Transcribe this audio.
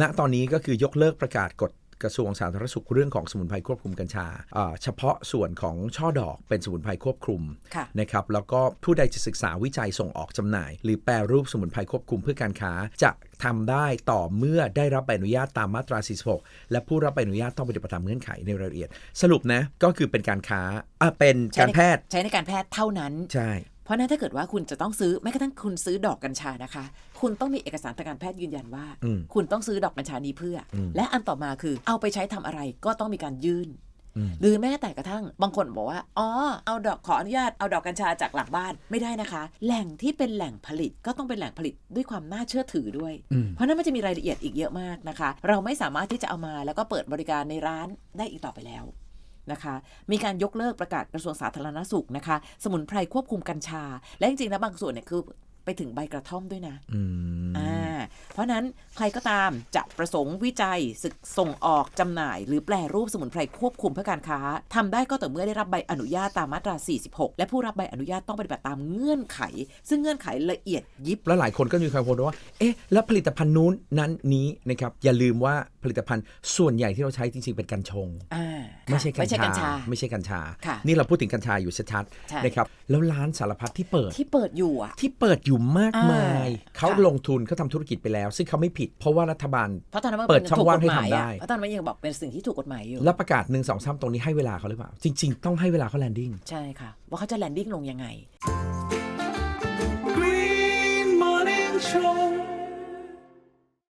ณตอนนี้ก็คือยกเลิกประกาศกฎกระทรวงสาธารณสุขเรื่องของสมุนไพรควบคุมกัญชาอ่าเฉพาะส่วนของช่อดอกเป็นสมุนไพรควบคุมค่ะนะครับแล้วก็ผู้ใดจะศึกษาวิจัยส่งออกจำหน่าย หรือแปรรูปสมุนไพรควบคุมเพื่อการค้า จะทำได้ต่อเมื่อได้รับใบอนุญาตตามมาตรา 46 และผู้รับใบอนุญาตต้องปฏิบัติตามเงื่อนไขในรายละเอียด สรุปนะก็คือเป็นการค้าอะเป็นใช้การในแพทย์ใช้ในการแพทย์เท่านั้นใช่ เพราะฉะนั้นถ้าเกิดว่าคุณจะต้องซื้อแม้กระทั่งคุณซื้อดอกกัญชานะคะ คุณต้องมีเอกสารทางการแพทย์ยืนยันว่าอืมคุณต้องซื้อดอกกัญชานี้เพื่ออมและอันต่อมาคือเอาไปใช้ทำอะไรก็ต้องมีการยื่นอืมหรือแม้แต่กระทั่งบางคนบอกว่า อ๋อ เอาดอกขออนุญาต เอาดอกกัญชาจากหลังบ้านไม่ได้นะคะ แหล่งที่เป็นแหล่งผลิตก็ต้องเป็นแหล่งผลิตด้วยความน่าเชื่อถือด้วยอืมเพราะฉะนั้นมันจะมีรายละเอียดอีกเยอะมากนะคะ เราไม่สามารถที่จะเอามาแล้วก็เปิดบริการในร้านได้อีกต่อไปแล้ว นะคะ มีการยกเลิกประกาศกระทรวงสาธารณสุขนะคะ สมุนไพรควบคุมกัญชา และจริงๆนะบางส่วนเนี่ยคือไปถึงใบกระท่อมด้วยนะอืมอ่าเพราะฉะนั้นใครก็ตามจะประสงค์วิจัยศึกส่งออกจำหน่าย หรือแปลรูปสมุนไพรควบคุมเพื่อการค้าทำได้ก็ต่อเมื่อได้รับใบอนุญาตตามมาตรา 46 และผู้รับใบอนุญาตต้องปฏิบัติตามเงื่อนไข ซึ่งเงื่อนไขละเอียดยิบ แล้วหลายคนก็มีความกังวลว่า เอ๊ะ แล้วผลิตภัณฑ์นู้นนั้นนี้นะครับ อย่าลืมว่าผลิตภัณฑ์ส่วนใหญ่ที่เราใช้จริงๆเป็นกัญชง อ่า ไม่ใช่กัญไม่ใช่กัญชาชา ไม่ใช่กัญชาค่ะนี่เราพูดถึงกัญชาอยู่ชัดใช่ๆนะครับแล้วร้านสารพัดที่เปิดที่เปิดอยู่อะที่เปิดอยู่มากมายอ่าเขาค่ะลงทุนเขาทำธุรกิจไปแล้ว ซึ่งเขาไม่ผิดเพราะว่ารัฐบาลเพราะตอนนั้นมันเปิดช่องถูกว่ากงฎให้หมายทำได้อะเพราะตอนนั้นมันยังบอกเป็นสิ่งที่ถูกกฎหมายอยู่แล้วประกาศหนึ่งสองสามตรงนี้ให้เวลาเขาหรือเปล่า จริง ๆ ต้องให้เวลาเขาแลนดิ้งใช่ค่ะว่าเขาจะแลนดิ้งลงยังไง